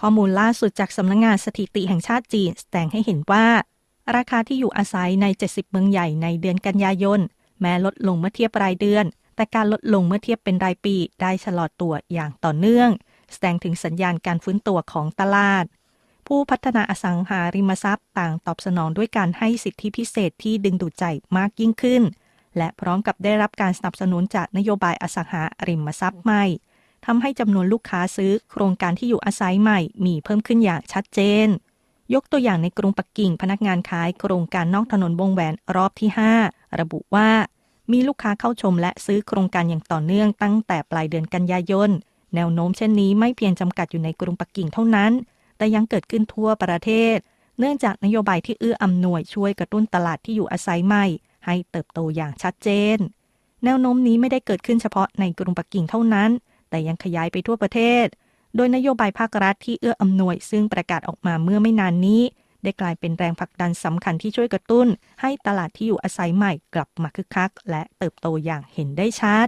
ข้อมูลล่าสุดจากสำนักงงานสถิติแห่งชาติจีนแสดงให้เห็นว่า ราคาที่อยู่อาศัยใน 70 เมืองใหญ่ในเดือนกันยายน แม้ลดลงเมื่อเทียบรายเดือน แต่การลดลงเมื่อเทียบเป็นรายปี ได้ชะลอตัวอย่างต่อเนื่อง แสดงถึงสัญญาณการฟื้นตัวของตลาด ผู้พัฒนาอสังหาริมทรัพย์ต่างตอบสนองด้วยการให้สิทธิพิเศษที่ดึงดูดใจมากยิ่งขึ้น และพร้อมกับได้รับการสนับสนุนจากนโยบายอสังหาริมทรัพย์ใหม่ ทำให้จำนวนลูกค้าซื้อโครงการที่อยู่อาศัยใหม่มีเพิ่มขึ้นอย่างชัดเจน ยกตัวอย่างในกรุงปักกิ่งพนักงานขายโครงการนอกถนนวงแหวนรอบที่ 5 ระบุว่า มีลูกค้าเข้าชมและซื้อโครงการอย่างต่อเนื่องตั้งแต่ปลายเดือนกันยายน แนวโน้มเช่นนี้ไม่เพียงจำกัดอยู่ในกรุงปักกิ่งเท่านั้น แต่ยังเกิดขึ้นทั่วประเทศ เนื่องจากนโยบายที่เอื้ออำนวยช่วยกระตุ้นตลาดที่อยู่อาศัยใหม่ ให้เติบโตอย่างชัดเจน แนวโน้มนี้ไม่ได้เกิดขึ้นเฉพาะในกรุงปักกิ่งเท่านั้น แต่ยังขยายไปทั่วประเทศ โดยนโยบายภาครัฐที่เอื้ออำนวย ซึ่งประกาศออกมาเมื่อไม่นานนี้ ได้กลายเป็นแรงผลักดันสำคัญที่ช่วยกระตุ้น ให้ตลาดที่อยู่อาศัยใหม่กลับมาคึกคัก และเติบโตอย่างเห็นได้ชัด